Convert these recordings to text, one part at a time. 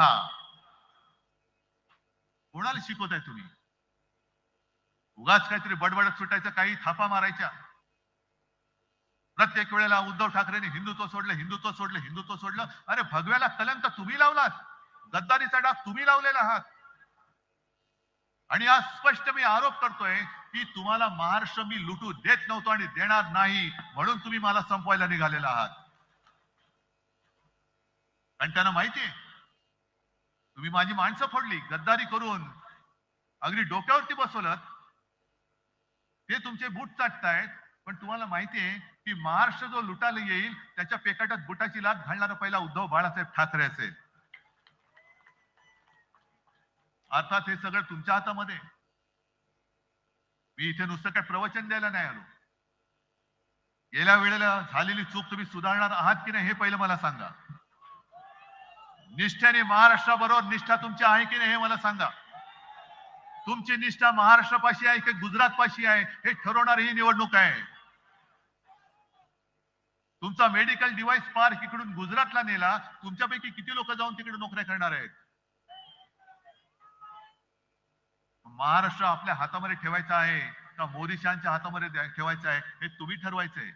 हा. कोणाला शिकवताय तुम्ही? उगाच काहीतरी बडबडत सुटायचं काही थापा मारायच्या. प्रत्येक वेळेला उद्धव ठाकरेने हिंदुत्व सोडलं हिंदुत्व सोडलं हिंदुत्व सोडलं. अरे भगव्याला कलंक तुम्ही लावलात. गद्दारीचा डाग तुम्ही लावलेला आहात. आणि आज स्पष्ट मी आरोप करतोय की तुम्हाला महाराष्ट्र मी लुटू देत नव्हतो आणि देणार नाही म्हणून तुम्ही मला संपवायला निघालेला आहात. कारण त्यांना माहितीये तुम्ही माझी माणसं फोडली गद्दारी करून. अगदी डोक्यावरती बसवलं ते तुमचे बूट चाटतायत पण तुम्हाला माहितीये की महाराष्ट्र जो लुटायला येईल त्याच्या पेकाटात बुटाची लाट घालणारा पहिला उद्धव बाळासाहेब ठाकरे असेल. अर्थात हे सगळं तुमच्या हातामध्ये. मी इथे नुसतं काय प्रवचन द्यायला नाही आलो. गेल्या वेळेला झालेली चूक तुम्ही सुधारणार आहात की नाही हे पहिलं मला सांगा. निष्ठेने महाराष्ट्राबरोबर निष्ठा तुमची आहे की नाही हे मला सांगा. तुमची निष्ठा महाराष्ट्रापाशी आहे की गुजरात पाशी आहे हे ठरवणारी ही निवडणूक आहे. तुमचा मेडिकल डिव्हाइस पार्क इकडून गुजरातला नेला तुमच्यापैकी किती लोक जाऊन तिकडे नोकऱ्या करणार आहेत? महाराष्ट्र आपल्या हातामध्ये ठेवायचा आहे का मोरिशांच्या हातामध्ये ठेवायचं आहे हे तुम्ही ठरवायचंय.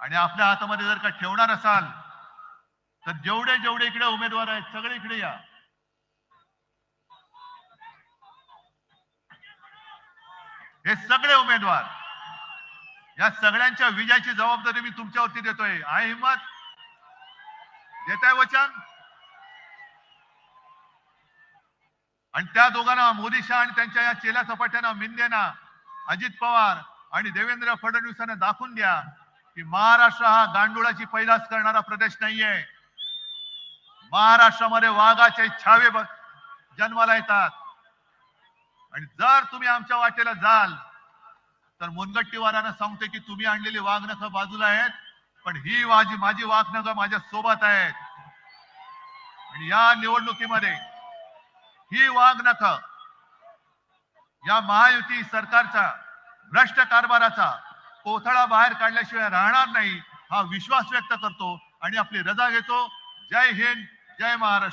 आणि आपल्या हातामध्ये जर का ठेवणार असाल तर जेवढे जेवढे इकडे उमेदवार आहेत सगळे इकडे या. हे सगळे उमेदवार. या सगळ्यांच्या विजयाची जबाबदारी मी तुमच्यावरती देतोय. आहे हिंमत देताय वचन? आणि त्या दोघांना मोदी शाह आणि त्यांच्या या चेला सपाट्यांना मिंदेना अजित पवार आणि देवेंद्र फडणवीसांना दाखवून द्या की महाराष्ट्र हा गांडुळाची पैदास करणारा प्रदेश नाहीये. महाराष्ट्रामध्ये वाघाचे छावे जन्माला येतात. आणि जर तुम्ही आमच्या वाटेला जाल तर मुनगट्टीवारांना सांगते की तुम्ही आणलेली वाघनखं बाजूला आहेत पण ही माझी माझी वाघनखं माझ्या सोबत आहेत. आणि या निवडणुकीमध्ये ही वाघनख या महायुती सरकारचा भ्रष्ट कारभाराचा कोथळा बाहेर काढल्याशिवाय राहणार नाही हा विश्वास व्यक्त करतो आणि आपली रजा घेतो. जय हिंद. जय महाराष्ट्र.